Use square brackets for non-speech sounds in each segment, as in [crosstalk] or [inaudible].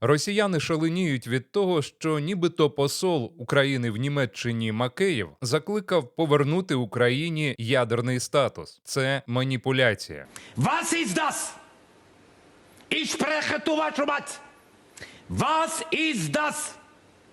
Росіяни шаленіють від того, що нібито посол України в Німеччині Макеєв закликав повернути Україні ядерний статус. Це маніпуляція. Was ist das? Ich вашу мать. Was ist?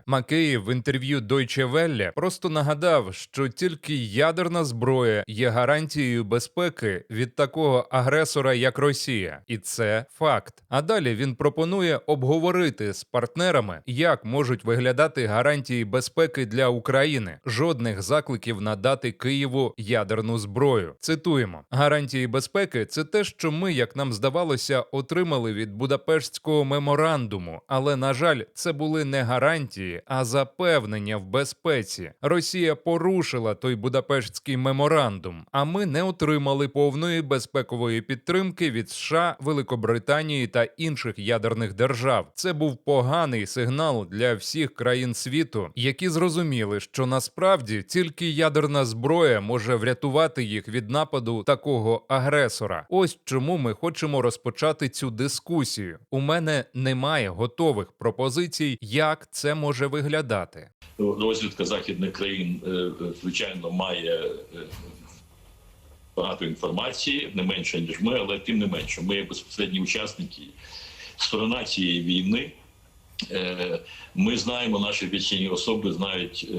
Макеєв в інтерв'ю Deutsche Welle просто нагадав, що тільки ядерна зброя є гарантією безпеки від такого агресора, як Росія, і це факт. А далі він пропонує обговорити з партнерами, як можуть виглядати гарантії безпеки для України. Жодних закликів надати Києву ядерну зброю. Цитуємо: гарантії безпеки це те, що ми, як нам здавалося, отримали від Будапештського меморандуму. Але на жаль, це були не гарантії, а запевнення в безпеці. Росія порушила той Будапештський меморандум, а ми не отримали повної безпекової підтримки від США, Великобританії та інших ядерних держав. Це був поганий сигнал для всіх країн світу, які зрозуміли, що насправді тільки ядерна зброя може врятувати їх від нападу такого агресора. Ось чому ми хочемо розпочати цю дискусію. У мене немає готових пропозицій, як це може виглядати. розвідка західних країн, е, звичайно, має е, багато інформації, не менше ніж ми, але тим не менше, ми безпосередні учасники, сторона цієї війни. Е, Ми знаємо, наші офіційні особи знають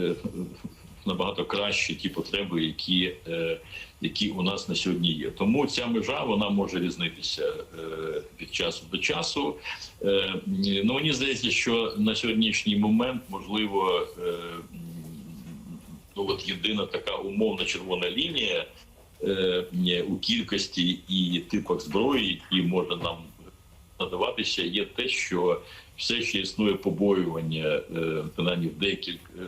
набагато краще ті потреби, які, е, які у нас на сьогодні є. Тому ця межа вона може різнитися е, від часу до часу. Е, Ну мені здається, що на сьогоднішній момент можливо. Ну, от єдина така умовна червона лінія у кількості і типах зброї, які може нам надаватися, є те, що все ще існує побоювання е, принаймні в деяких, е,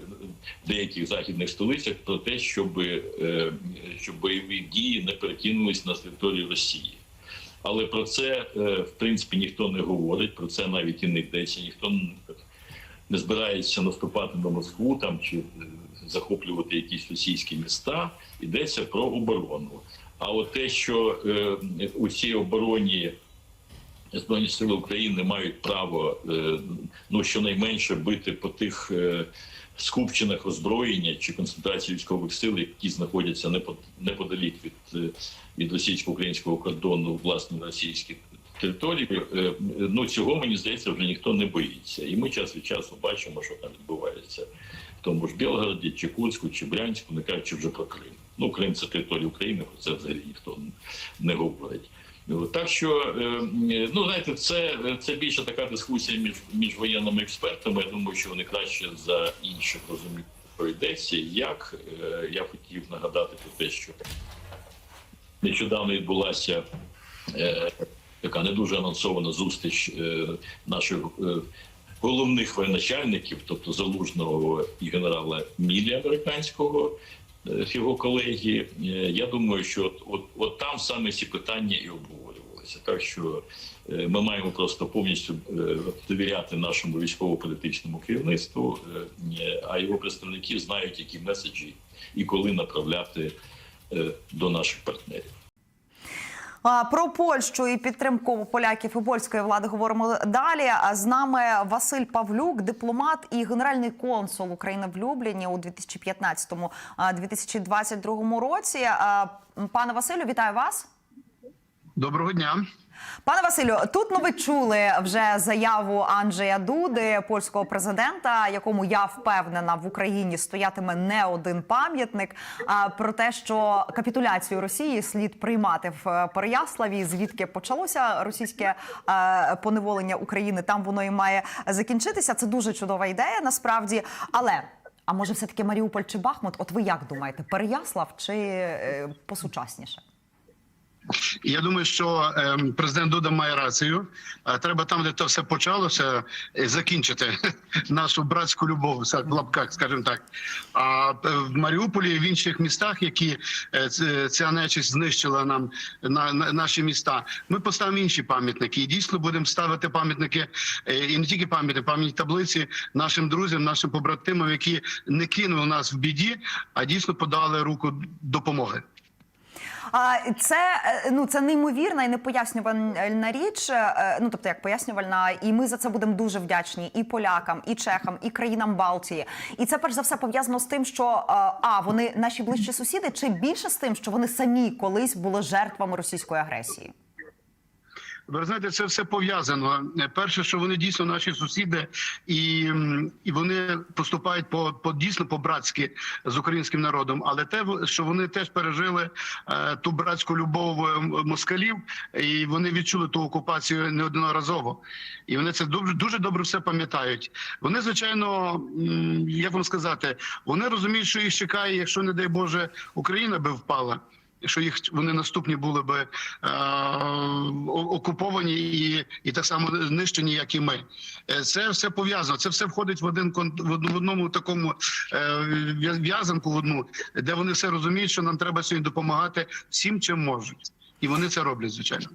деяких західних столицях про те, щоб, е, щоб бойові дії не перекинулись на територію Росії. Але про це в принципі ніхто не говорить, про це навіть і не йдеться, ніхто не збирається наступати на Москву там чи захоплювати якісь російські міста. Йдеться про оборону. А от те, що у цій обороні Збройні сили України мають право е, ну щонайменше бити по тих е, скупчинах озброєння чи концентрації військових сил, які знаходяться непо- неподалік від, е, від російсько-українського кордону, власне, на російській території. е, Ну цього мені здається, вже ніхто не боїться, і ми час від часу бачимо, що там відбувається в тому ж Білгороді, чи Курську, чи Брянську, не кажучи вже про Крим. Ну Крим це територія України, про це взагалі ніхто не говорить. Так що, е, ну знаєте, це, це більше така дискусія між, між воєнними експертами. Я думаю, що вони краще за інших розуміють, що йдеться. Як Е, я хотів нагадати про те, що нещодавно відбулася е, така не дуже анонсована зустріч наших головних воєначальників, тобто залужного і генерала Мілі американського. Е, Його колеги, Е, я думаю, що от, от, от там саме ці питання і обговорювалися. Так що е, ми маємо просто повністю довіряти нашому військово-політичному керівництву, а його представники знають, які меседжі і коли направляти до наших партнерів. Про Польщу і підтримку поляків і польської влади говоримо далі. З нами Василь Павлюк, дипломат і генеральний консул України в Любліні у 2015-2022 році. Пане Василю, вітаю вас. Доброго дня. Пане Василю, тут ну ви чули вже заяву Анджея Дуди, польського президента, якому я впевнена в Україні стоятиме не один пам'ятник. А про те, що капітуляцію Росії слід приймати в е, Переяславі, звідки почалося російське е, поневолення України. Там воно і має закінчитися. Це дуже чудова ідея, насправді. Але а може, все таки Маріуполь чи Бахмут? От ви як думаєте, Переяслав чи е, посучасніше? Я думаю, що ем, президент Дуда має рацію. Е, Треба там, де то все почалося, е, закінчити [laughs] нашу братську любов в лапках, скажімо так. А е, в Маріуполі в інших містах, які ця нечисть знищила нам на, на наші міста, ми поставимо інші пам'ятники. І дійсно будемо ставити пам'ятники і не тільки пам'ятники, пам'ятні таблиці нашим друзям, нашим побратимам, які не кинули нас в біді, а дійсно подали руку допомоги. А це е, ну це неймовірна і непояснювальна річ. е, Ну тобто, як пояснювальна, і ми за це будемо дуже вдячні і полякам, і чехам, і країнам Балтії. І це перш за все пов'язано з тим, що е, а вони наші ближчі сусіди, чи більше з тим, що вони самі колись були жертвами російської агресії. Ви знаєте, це все пов'язано. Перше, що вони дійсно наші сусіди, і, і вони поступають по, по дійсно по-братськи з українським народом. Але те, що вони теж пережили е, ту братську любов е, москалів, і вони відчули ту окупацію неодноразово. І вони це дуже дуже добре все пам'ятають. Вони, звичайно, як вам сказати, вони розуміють, що їх чекає, якщо не дай Боже Україна би впала. Що їх вони наступні були би е, окуповані і, і так само знищені, як і ми. Е, Це все пов'язано. Це все входить в один в одному такому е, в'язанку, в одну, де вони все розуміють, що нам треба сьогодні допомагати всім, чим можуть, і вони це роблять, звичайно.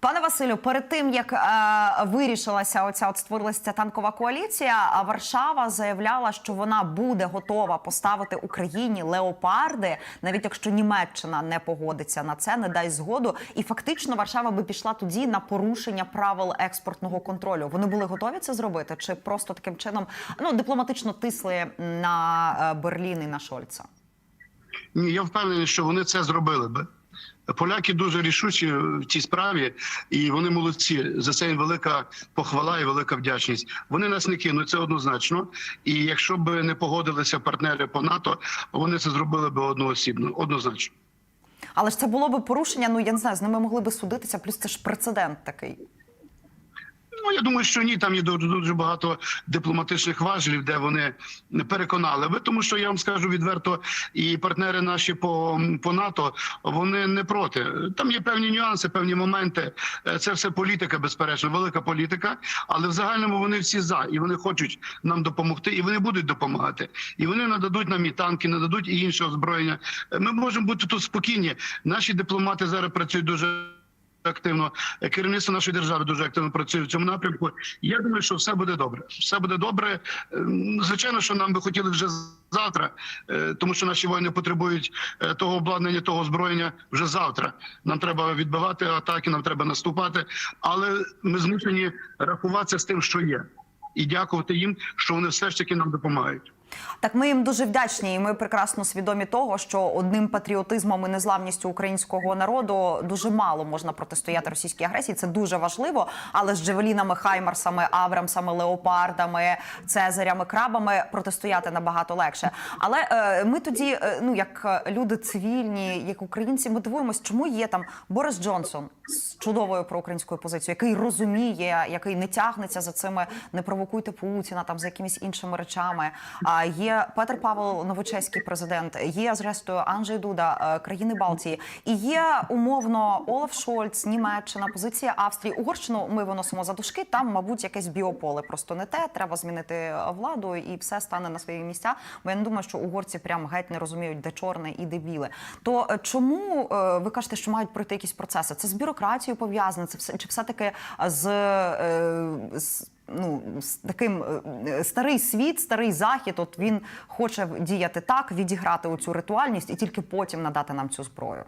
Пане Василю, перед тим як е, вирішилася оця от створилася ця танкова коаліція, Варшава заявляла, що вона буде готова поставити Україні леопарди, навіть якщо Німеччина не погодиться на це, не дасть згоду. І фактично Варшава би пішла тоді на порушення правил експортного контролю. Вони були готові це зробити, чи просто таким чином ну дипломатично тисли на е, Берлін і на Шольца? Ні, я впевнений, що вони це зробили би. Поляки дуже рішучі в цій справі, і вони молодці. За це їм велика похвала і велика вдячність. Вони нас не кинуть, це однозначно. І якщо б не погодилися партнери по НАТО, вони це зробили б одноосібно, однозначно. Але ж це було б порушення. Ну я не знаю, з ними могли б судитися. Плюс це ж прецедент такий. Ну я думаю, що ні, там є дуже, багато дипломатичних важелів, де вони переконали би. Тому що я вам скажу відверто, і партнери наші по, по НАТО вони не проти. Там є певні нюанси, певні моменти. Е, Це все політика, безперечно, велика політика. Але в загальному вони всі за і вони хочуть нам допомогти, і вони будуть допомагати. І вони нададуть нам і танки, нададуть і інше озброєння. Ми можемо бути тут спокійні. Наші дипломати зараз працюють дуже активно. Керівництво нашої держави дуже активно працює в цьому напрямку. Я думаю, що все буде добре. Все буде добре. Ем, Звичайно, що нам би хотіли вже завтра, е, тому що наші воїни потребують е, того обладнання, того озброєння вже завтра. Нам треба відбивати атаки, нам треба наступати, але ми змушені рахуватися з тим, що є, і дякувати їм, що вони все ж таки нам допомагають. Так, ми їм дуже вдячні, і ми прекрасно свідомі того, що одним патріотизмом і незламністю українського народу дуже мало можна протистояти російській агресії. Це дуже важливо. Але з Джевелінами, Хаймарсами, Абрамсами, Леопардами, Цезарями, крабами протистояти набагато легше. Але е, ми тоді, е, ну як е, люди цивільні, як українці, ми дивуємось, чому є там Борис Джонсон з чудовою проукраїнською позицією, який розуміє, який не тягнеться за цими не провокуйте Путіна там за якимись іншими речами. А є Петр Павел Новочеський президент, є зрештою Анджей Дуда, е, країни Балтії, і є умовно Олаф Шольц, Німеччина, позиція Австрії. Угорщину ми виносимо за дужки. Там, мабуть, якесь біополе просто не те. Треба змінити владу, і все стане на свої місця. Бо я не думаю, що угорці прям геть не розуміють, де чорне і де біле. То е, чому е, ви кажете, що мають пройти якісь процеси? Це з бюрократією пов'язане? Це все чи все таки з, е, з ну таким е, старий світ, старий захід. От він хоче діяти так, відіграти оцю ритуальність і тільки потім надати нам цю зброю.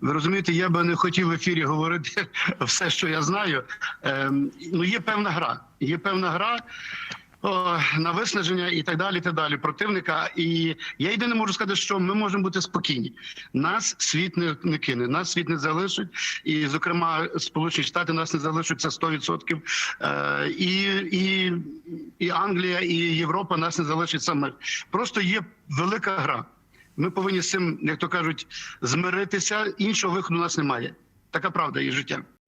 Ви розумієте, я би не хотів в ефірі говорити [laughs] все, що я знаю. Ем, ну, є певна гра. Є певна гра на виснаження і так далі. і так далі противника. І я єдине можу сказати, що ми можемо бути спокійні. Нас світ не, не кине, нас світ не залишить. І, зокрема, Сполучені Штати нас не залишать це 100%. Е, і, і, і Англія, і Європа нас не залишить самих. Просто є велика гра. Ми повинні з цим, як то кажуть, змиритися. Іншого виходу у нас немає. Така правда і життя.